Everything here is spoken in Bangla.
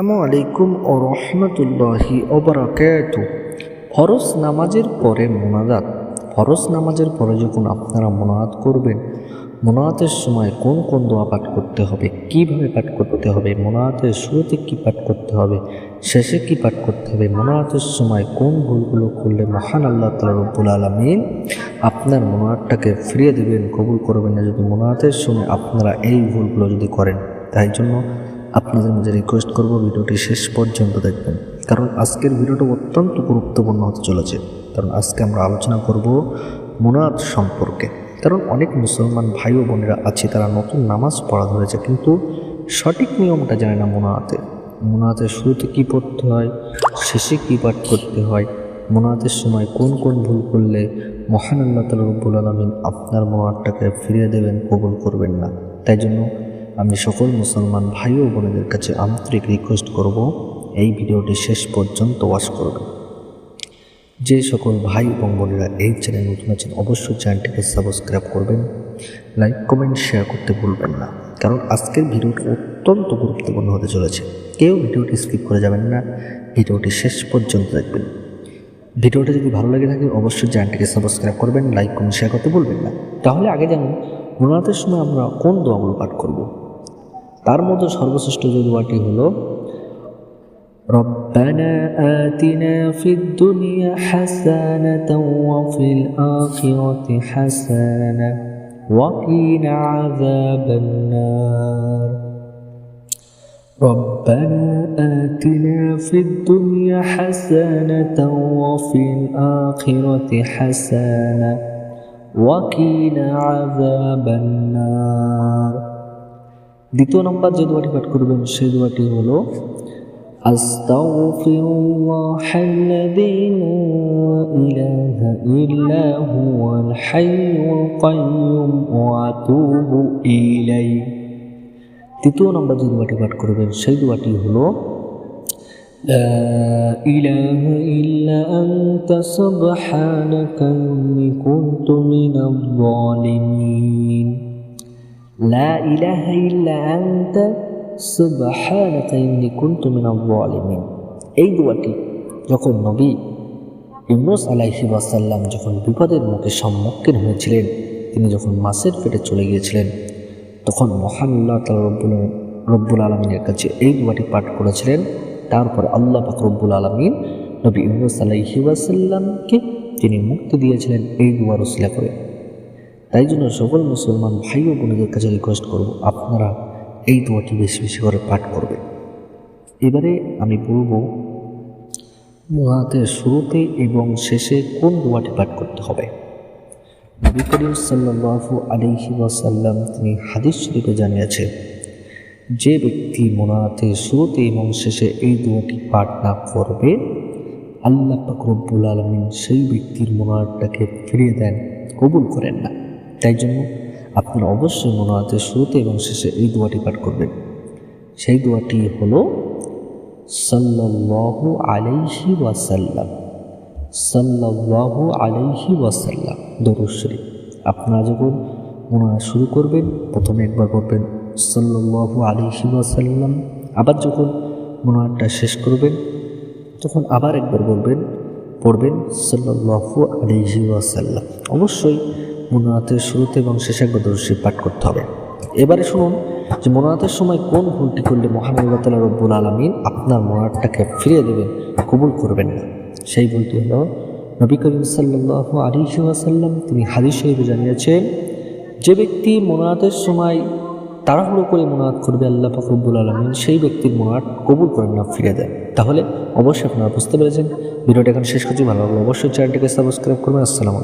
আসসালামু আলাইকুম ও রহমতুল্লাহি ওবরাকাত ফরজ নামাজের পরে মোনাজাত। ফরজ নামাজের পরে যখন আপনারা মোনাজাত করবেন, মোনাজাতের সময় কোন কোন দোয়া পাঠ করতে হবে, কীভাবে পাঠ করতে হবে, মোনাজাতের শুরুতে কি পাঠ করতে হবে, শেষে কি পাঠ করতে হবে, মোনাজাতের সময় কোন ভুলগুলো করলে মহান আল্লাহ তালা রব্বুল আলমিন আপনার মোনাজাতটাকে ফিরিয়ে দেবেন, কবুল করবেন না যদি মোনাজাতের সময় আপনারা এই ভুলগুলো যদি করেন। তাই জন্য আপনাদের মাঝে রিকোয়েস্ট করব ভিডিওটি শেষ পর্যন্ত দেখবেন। কারণ আজকের ভিডিওটা অত্যন্ত গুরুত্বপূর্ণ হতে চলেছে। কারণ আজকে আমরা আলোচনা করব মুনাত সম্পর্কে। কারণ অনেক মুসলমান ভাই ও বোনেরা আছে, তারা নতুন নামাজ পড়া ধরেছে, কিন্তু সঠিক নিয়মটা জানে না মোনাতে মোনাতে শুরুতে কী পড়তে হয়, শেষে কী পাঠ করতে হয় মোনাতের সময় কোন কোন ভুল করলে মহান আল্লাহ তালা রব্বুল আলমিন আপনার মোনাতটাকে ফিরিয়ে দেবেন, কবুল করবেন না। তাই জন্য আমি সকল মুসলমান ভাই ও বোনেদের কাছে আন্তরিক রিকোয়েস্ট করব, এই ভিডিওটি শেষ পর্যন্ত ওয়াচ করবেন। যে সকল ভাই এবং বোনেরা এই চ্যানেল নতুন আছেন, অবশ্যই চ্যানেলটিকে সাবস্ক্রাইব করবেন। লাইক কমেন্ট শেয়ার করতে ভুলবেন না। কারণ আজকের ভিডিওটি অত্যন্ত গুরুত্বপূর্ণ হতে চলেছে। কেউ ভিডিওটি স্কিপ করে যাবেন না। ভিডিওটি শেষ পর্যন্ত দেখবেন। ভিডিওটা যদি ভালো লাগে থাকে, অবশ্যই চ্যানেলটিকে সাবস্ক্রাইব করবেন লাইক কমেন্ট শেয়ার করতে ভুলবেন না। তাহলে আগে জানুন মোনাতের সময় আমরা কোন দোয়াগুলো পাঠ করব? তার মধ্যে সর্বশ্রেষ্ঠ যে দোয়াটি হলো ربنا آتنا في الدنيا حسنة وفي الآخرة حسنة وقنا عذاب النار ربنا آتنا في الدنيا حسنة وفي الآخرة حسنة وقنا عذاب النار দ্বিতীয় নম্বর যে দোয়াটি পাঠ করবেন সেই দোয়াটি হলো আস্তাগফিরুল্লাহ الذي لا إله إلا هو الحي القيوم وأتوب إليه তৃতীয় নম্বর যে দোয়াটি পাঠ করবেন সেই দোয়াটি হলো لا إله إلا أنت سبحانك إني كنت من الظالمين লা এই দোয়াটি যখন নবী ইউনুস আলাইহিবাসাল্লাম যখন বিপদের মুখে সম্মুখীন হয়েছিলেন, তিনি যখন মাসের পেটে চলে গিয়েছিলেন, তখন মহান তাল রব্বুল রব্বুল আলমিনের কাছে এই দোয়াটি পাঠ করেছিলেন। তারপর আল্লাহ পাক রব্বুল আলমিন নবী ইউনুস আলাইহিবাসাল্লামকে তিনি মুক্তি দিয়েছিলেন। এই দোয়া রসিলা করে তাই জন্য সকল মুসলমান ভাই ও বোনদের কাছে রিকোয়েস্ট করব, আপনারা এই দোয়াটি বেশি বেশি করে পাঠ করবেন। এবারে আমি বলব মুহাতের শুরুতে এবং শেষে কোন দোয়াটি পাঠ করতে হবে? নবী করিম সাল্লাহু আলিহি ওয়াসাল্লাম তিনি হাদিস শরীফে জানিয়েছেন, যে ব্যক্তি মোনাতের শুরুতে এবং শেষে এই দোয়াটি পাঠ না করবে, আল্লাহ পাকরব্বুল আলমিন সেই ব্যক্তির মোনাতটাকে ফিরিয়ে দেন, কবুল করেন না। তাই জন্য আপনারা অবশ্যই মোনাতের শুরুতে এবং শেষে এই দোয়াটি পাঠ করবেন। সেই দোয়াটি হল, সাল্লাল্লাহু আলাইহি ওয়াসাল্লাম, সাল্লাল্লাহু আলাইহি ওয়াসাল্লাম, দরুদ শরীফ। আপনারা যখন মোনাজাত শুরু করবেন, প্রথমে একবার পড়বেন, সাল্লাল্লাহু আলাইহি ওয়াসাল্লাম। আবার যখন মোনাজাতটা শেষ করবেন, তখন আবার একবার বলবেন, পড়বেন, সাল্লাল্লাহু আলাইহি ওয়াসাল্লাম। অবশ্যই মোনাজাতের শুরুতে এবং শেষে একবার পাঠ করতে হবে। এবারে শুনুন যে মোনাজাতের সময় কোন ভুলটি করলে মহান আল্লাহ তালা রব্বুল আলমিন আপনার মোনাজাতটাকে ফিরিয়ে দেবেন, কবুল করবেন না? সেই ভুলটি হলো নবী করিম সাল্লাহ আলী ওয়াসাল্লাম তিনি হাদিস শরীফে জানিয়েছেন, যে ব্যক্তি মোনাজাতের সময় তাড়াহুড়ো করে মোনাজাত করবে আল্লাহ ফখরুবুল আলমিন, সেই ব্যক্তির মোনাজাত কবুল করেন না ফিরে দেন। তাহলে অবশ্যই আপনারা বুঝতে পেরেছেন। ভিডিওটা এখন শেষ করছি। ভালো লাগল অবশ্যই চ্যানেলটিকে সাবস্ক্রাইব করবেন। আসসালামু